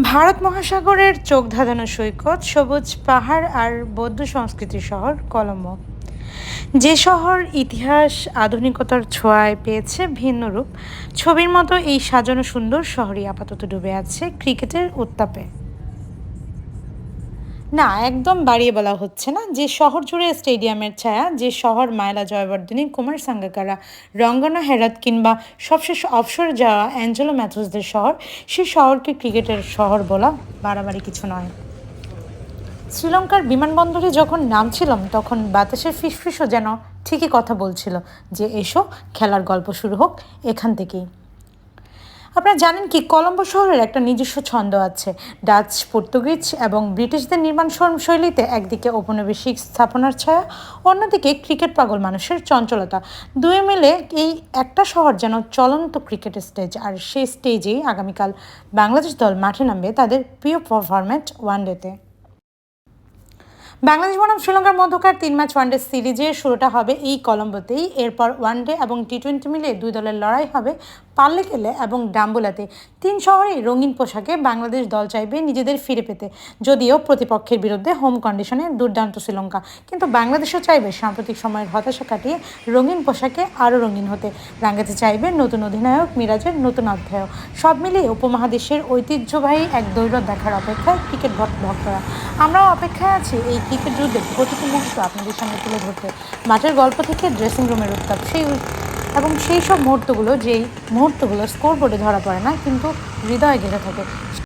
ভারত মহাসাগরের চোখ ধাঁধানো সৈকত সবুজ পাহাড় আর বৌদ্ধ সংস্কৃতি শহর কলম্বো। যে শহর ইতিহাস আধুনিকতার ছোঁয়ায় পেয়েছে ভিন্ন রূপ, ছবির মতো এই সাজানো সুন্দর শহরই আপাতত ডুবে আছে ক্রিকেটের উত্তাপে। না, একদম বাড়িয়ে বলা হচ্ছে না। যে শহর জুড়ে স্টেডিয়ামের ছায়া, যে শহর মায়লা জয়বর্ধনী, কুমার সাঙ্গাকারা, রঙ্গনা হেরাত কিংবা সবশেষ অবসর যাওয়া অ্যাঞ্জেলো ম্যাথুসদের শহর, সেই শহরকে ক্রিকেটের শহর বলা বাড়াবাড়ি কিছু নয়। শ্রীলঙ্কার বিমানবন্দরে যখন নামছিলাম, তখন বাতাসের ফিসফিসও যেন ঠিকই কথা বলছিল যে এসো, খেলার গল্প শুরু হোক, এখান থেকেই। আপনারা জানেন কি, কলম্বো শহরের একটা নিজস্ব ছন্দ আছে। ডাচ, পর্তুগিজ এবং ব্রিটিশদের নির্মাণ শৈল- শৈলীতে একদিকে ঔপনিবেশিক স্থাপনার ছায়া, অন্যদিকে ক্রিকেট পাগল মানুষের চঞ্চলতা। দুয়ে মিলে এই একটা শহর যেন চলন্ত ক্রিকেট স্টেজ, আর সেই স্টেজেই আগামীকাল বাংলাদেশ দল মাঠে নামবে তাদের প্রিয় ফরম্যাট ওয়ানডেতে বাংলাদেশ বনাম শ্রীলঙ্কার মধ্যকার তিন ম্যাচ ওয়ানডে সিরিজের শুরুটা হবে এই কলম্বোতেই। এরপর ওয়ানডে এবং টি টোয়েন্টি মিলে দুই দলের লড়াই হবে পাল্লেকেলে এবং ডাম্বুলাতে। তিন শহরেই রঙিন পোশাকে বাংলাদেশ দল চাইবে নিজেদের ফিরে পেতে। যদিও প্রতিপক্ষের বিরুদ্ধে হোম কন্ডিশনে দুর্দান্ত শ্রীলঙ্কা। কিন্তু বাংলাদেশও চাইবে সাম্প্রতিক সময়ের হতাশা কাটিয়ে রঙিন পোশাকে আরও রঙিন হতে। রাঙ্গাতে চাইবে নতুন অধিনায়ক, মিরাজের নতুন অধ্যায় সব মিলিয়ে উপমহাদেশের ঐতিহ্যবাহী এক দৈরত দেখার অপেক্ষায় ক্রিকেট ভক্ত ভক্তরা। আমরাও অপেক্ষায় আছি এই ক্রিকেট যুদ্ধের প্রতিটি মুহূর্ত আপনাদের সামনে তুলে ধরতে মাঠের গল্প থেকে ড্রেসিং রুমের উত্তাপ, সেই এবং সেই সব মুহূর্তগুলো, যেই মুহূর্তগুলো স্কোর বোর্ডে ধরা পড়ে না, কিন্তু হৃদয়ে ঘেরে থাকে।